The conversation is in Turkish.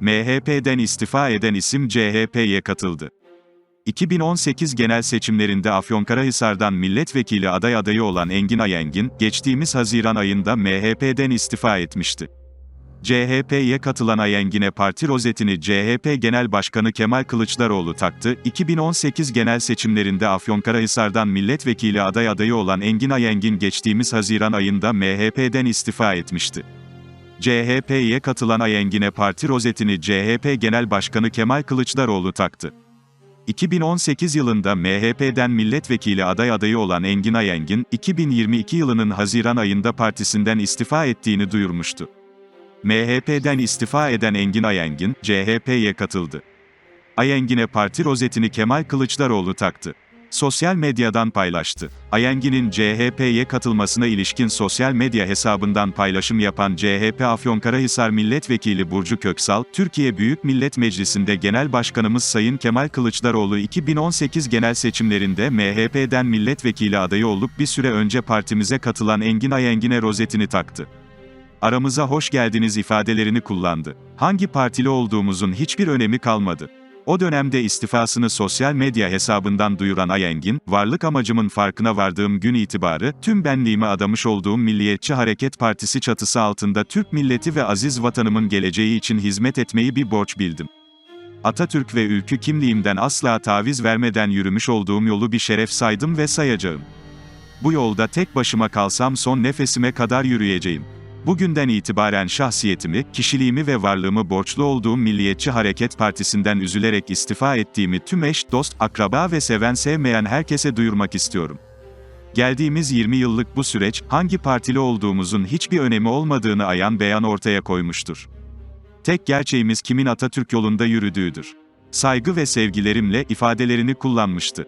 MHP'den istifa eden isim CHP'ye katıldı. 2018 genel seçimlerinde Afyonkarahisar'dan milletvekili aday adayı olan Engin Ayengin, geçtiğimiz Haziran ayında MHP'den istifa etmişti. CHP'ye katılan Ayengin'e parti rozetini CHP Genel Başkanı Kemal Kılıçdaroğlu taktı. 2018 genel seçimlerinde Afyonkarahisar'dan milletvekili aday adayı olan Engin Ayengin geçtiğimiz Haziran ayında MHP'den istifa etmişti. CHP'ye katılan Ayengin'e parti rozetini CHP Genel Başkanı Kemal Kılıçdaroğlu taktı. 2018 yılında MHP'den milletvekili aday adayı olan Engin Ayengin, 2022 yılının Haziran ayında partisinden istifa ettiğini duyurmuştu. MHP'den istifa eden Engin Ayengin, CHP'ye katıldı. Ayengin'e parti rozetini Kemal Kılıçdaroğlu taktı. Sosyal medyadan paylaştı. Ayengin'in CHP'ye katılmasına ilişkin sosyal medya hesabından paylaşım yapan CHP Afyonkarahisar Milletvekili Burcu Köksal, Türkiye Büyük Millet Meclisi'nde Genel Başkanımız Sayın Kemal Kılıçdaroğlu 2018 genel seçimlerinde MHP'den milletvekili adayı olup bir süre önce partimize katılan Engin Ayengin'e rozetini taktı aramıza hoş geldiniz ifadelerini kullandı. Hangi partili olduğumuzun hiçbir önemi kalmadı. O dönemde istifasını sosyal medya hesabından duyuran Ayengin, varlık amacımın farkına vardığım gün itibarı, tüm benliğimi adamış olduğum Milliyetçi Hareket Partisi çatısı altında Türk milleti ve aziz vatanımın geleceği için hizmet etmeyi bir borç bildim. Atatürk ve ülkü kimliğimden asla taviz vermeden yürümüş olduğum yolu bir şeref saydım ve sayacağım. Bu yolda tek başıma kalsam son nefesime kadar yürüyeceğim. Bugünden itibaren şahsiyetimi, kişiliğimi ve varlığımı borçlu olduğum Milliyetçi Hareket Partisi'nden üzülerek istifa ettiğimi tüm eş, dost, akraba ve seven sevmeyen herkese duyurmak istiyorum. Geldiğimiz 20 yıllık bu süreç, hangi partili olduğumuzun hiçbir önemi olmadığını ayan beyan ortaya koymuştur. Tek gerçeğimiz kimin Atatürk yolunda yürüdüğüdür. Saygı ve sevgilerimle ifadelerini kullanmıştı.